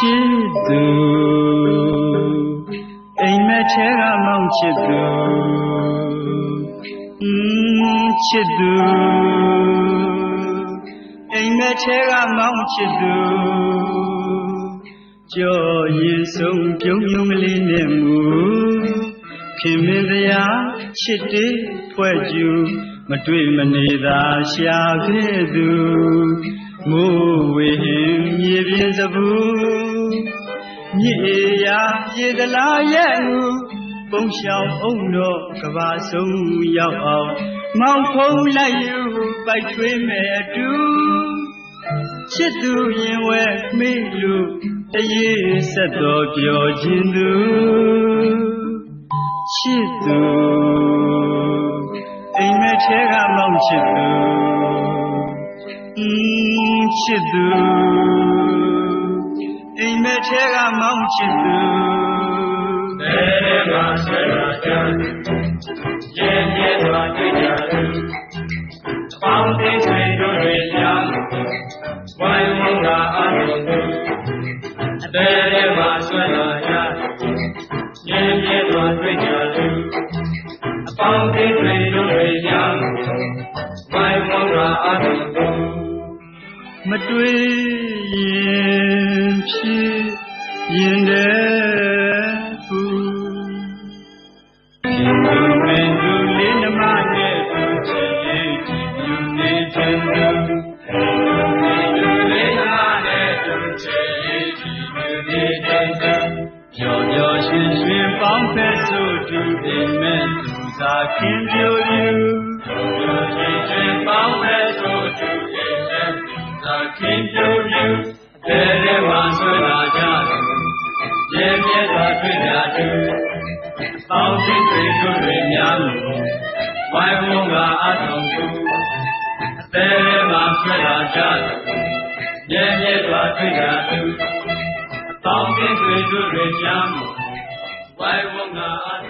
သူအိမ်မက်ထဲကမောင်ချစ်သူอืมချစ်သူအိမ်မက်ထဲကမောင်ချစ်သူကြော်ရင်ဆုံးပြုံးပြုံးကလေးနဲ့မူခင်မင်းတရားချစ်တဲ့ဖွဲ့ကျူမတွေ့မနေသာရှာခဲ့သူမိုးဝေဟင်မြေပြင်းစဘူး မြစ်အေရာရေသလားရဲ့ငူပုံရှောင်အောင်တော့ကဘာဆုံးရောက်အောင်မောင်ဖုံးလိုက်ယူပိုက်ထွေးမဲ့အတူချစ်သူရင်ဝဲမေ့လို့တရေဆက်တော်ပြောခြင်းသူချစ်သူအိမ်မက်ထဲကမောင်ချစ်သူอืมချစ်သူ အိမ်မက်ထဲကမောင်ချစ်သူဘယ်မှာဆွဲလာကြရဲ့ရဲ့စွာတွေ့ကြသူအပေါင်းသိဆွေတို့တွေကြောင့်ဝိုင်းဝန်းကအလုံးသူဘယ်မှာဆွဲလာကြရဲ့ရဲ့စွာတွေ့ကြသူအပေါင်းသိဆွေတို့တွေကြောင့်ဝိုင်းဝန်းကအလုံးသူမတွေ့ရင် ဖြစ်ရင်တဲ့ဘူးရှင်သူမင်းသူလေးနမနဲ့သူချစ်ရင်ကြည်ပြူနေခြင်းသူလေးနမနဲ့သူချစ်ရင်ကြည်ပြူနေခြင်းသူပျော်ပျော်ရွှင်ရွှင်ပေါင်းဖက်ဆိုသူအိမ်မဲ့သူသာခင်ပြိုပြူပျော်ပျော်ရွှင်ရွှင်ပေါင်းဖက်ဆိုသူအိမ်မဲ့သူသာခင်ပြိုပြူ ပေါင်းသိတွေတို့တွေများလို့ဝိုင်းဝန်းကအထုံသူအသေးမှာဆွဲလာကြတယ်မြဲမြဲစွာတွေ့ကြသူပေါင်းသိတွေတို့တွေများလို့ဝိုင်းဝန်းကအထု